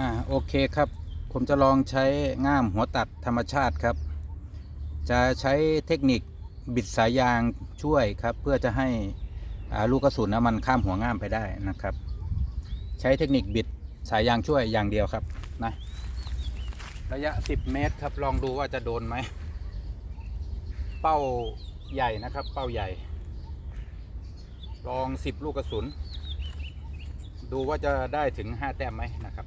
อ่าโอเคครับ ผมจะลองใช้ง่ามหัวตัดธรรมชาติครับ จะใช้เทคนิคบิดสายยางช่วยครับ เพื่อจะให้ลูกกระสุนนะมันข้ามหัวง่ามไปได้นะครับ ใช้เทคนิคบิดสายยางช่วยอย่างเดียวครับนะระยะ 10 เมตรครับลองดูว่าจะโดนไหม เป้าใหญ่นะครับ เป้าใหญ่ ลอง 10 ลูกกระสุน ดูว่าจะได้ถึง 5 แต้มไหมนะครับ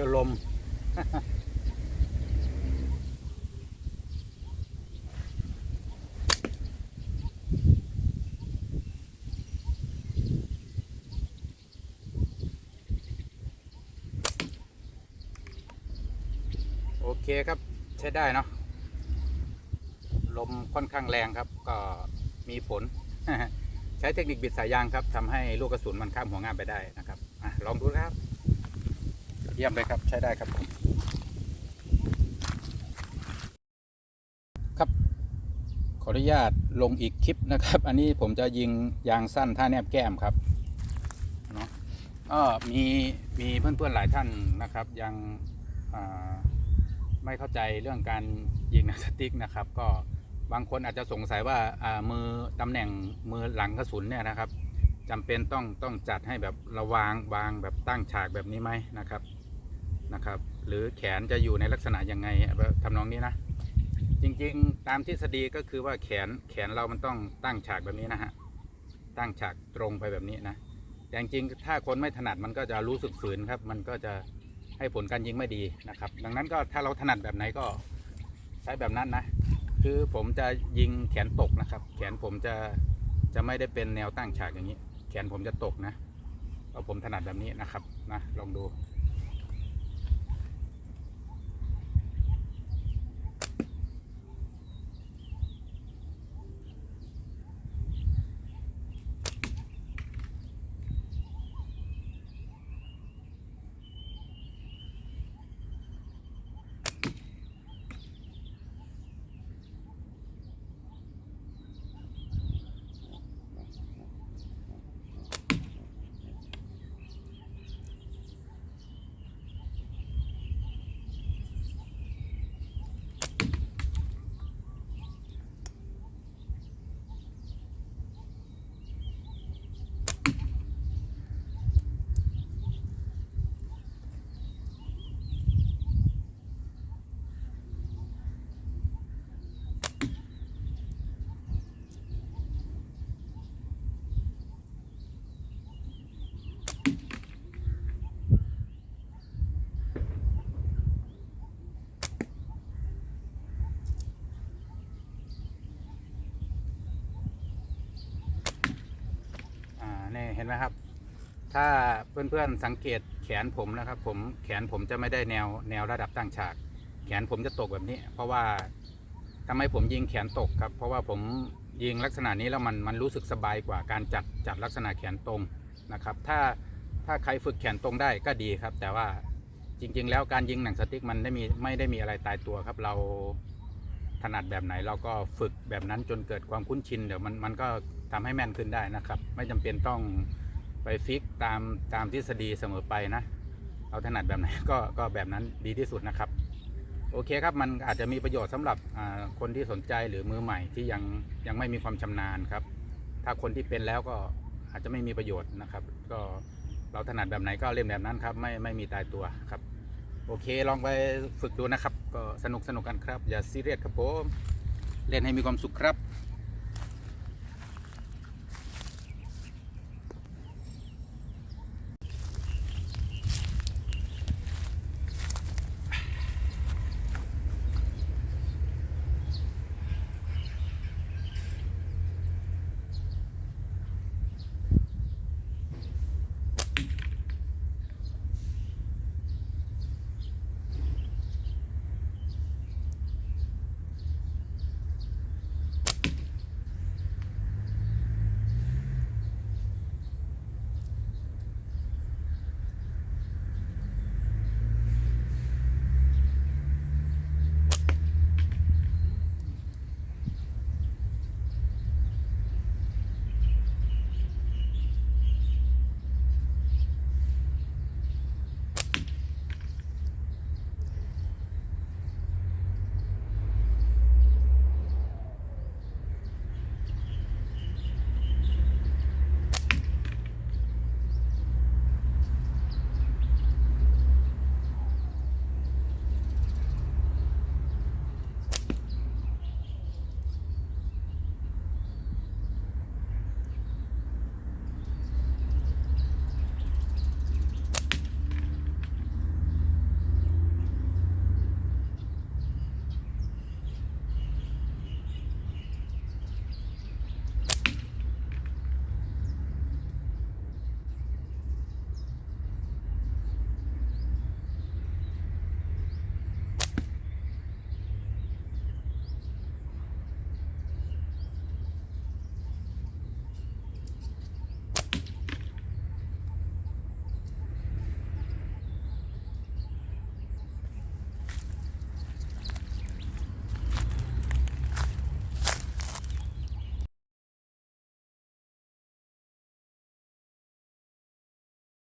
อลม โอเคครับใช้ได้เนาะลมค่อนข้างแรงครับ ก็มีผล ใช้เทคนิคบิดสายยางครับทำให้ลูกกระสุนมันข้ามหัวงามไปได้นะครับอลองดูครับ เยี่ยมเลยครับใช้ได้ครับผมครับขออนุญาตลงอีกคลิปนะครับ อันนี้ผมจะยิงยางสั้นท่าแนบแก้มครับเนาะก็มีมีเพื่อนๆหลายท่านนะครับ ยังไม่เข้าใจเรื่องการยิงนังสติ๊กนะครับ ก็บางคนอาจจะสงสัยว่าอ่ามือตำแหน่งมือหลังกระสุนเนี่ยนะครับจำเป็นต้องต้องจัดให้แบบระวางวางแบบตั้งฉากแบบนี้ไหมนะครับ นะครับ หรือแขนจะอยู่ในลักษณะยังไงทำนองนี้นะ จริงๆ ตามทฤษฎีก็คือว่าแขนแขนเรามันต้องตั้งฉากแบบนี้นะฮะตั้งฉากตรงไปแบบนี้นะแต่จริงถ้าคนไม่ถนัดมันก็จะรู้สึกฝืนครับ มันก็จะให้ผลการยิงไม่ดีนะครับ ดังนั้นก็ถ้าเราถนัดแบบไหนก็ใช้แบบนั้นนะ คือผมจะยิงแขนตกนะครับ แขนผมจะจะไม่ได้เป็นแนวตั้งฉากอย่างนี้ แขนผมจะตกนะเพราะผมถนัดแบบนี้นะครับนะลองดู อ่านี่ เห็นไหมครับ ถ้าเพื่อนๆสังเกตแขนผมนะครับ ผมแขนผมจะไม่ได้แนวแนวระดับตั้งฉาก แขนผมจะตกแบบนี้ เพราะว่าทำไมผมยิงแขนตกครับ เพราะว่าผมยิงลักษณะนี้แล้วมันมันรู้สึกสบายกว่าการจัดจัดลักษณะแขนตรงนะครับ ถ้าถ้าใครฝึกแขนตรงได้ก็ดีครับ แต่ว่าจริง ๆ แล้วการยิงหนังสติ๊กมันได้มีไม่ได้มีอะไรตายตัวครับเรา ถนัดแบบไหนเราก็ฝึกแบบนั้นจนเกิดความคุ้นชินเดี๋ยวมันมันก็ทำให้แม่นขึ้นได้นะครับ ไม่จำเป็นต้องไปฟิกตามตามทฤษฎีเสมอไปนะเราถนัดแบบไหนก็ก็แบบนั้นดีที่สุดนะครับ โอเคครับมันอาจจะมีประโยชน์สำหรับคนที่สนใจหรือมือใหม่ที่ยังยังไม่มีความชำนาญครับ ถ้าคนที่เป็นแล้วก็อาจจะไม่มีประโยชน์นะครับ ก็เราถนัดแบบไหนก็เล่นแบบนั้นครับ ไม่ไม่มีตายตัวครับ โอเคลองไปฝึกดูนะครับ ก็สนุกสนุกกันครับ อย่าซีเรียสครับผม เล่นให้มีความสุขครับ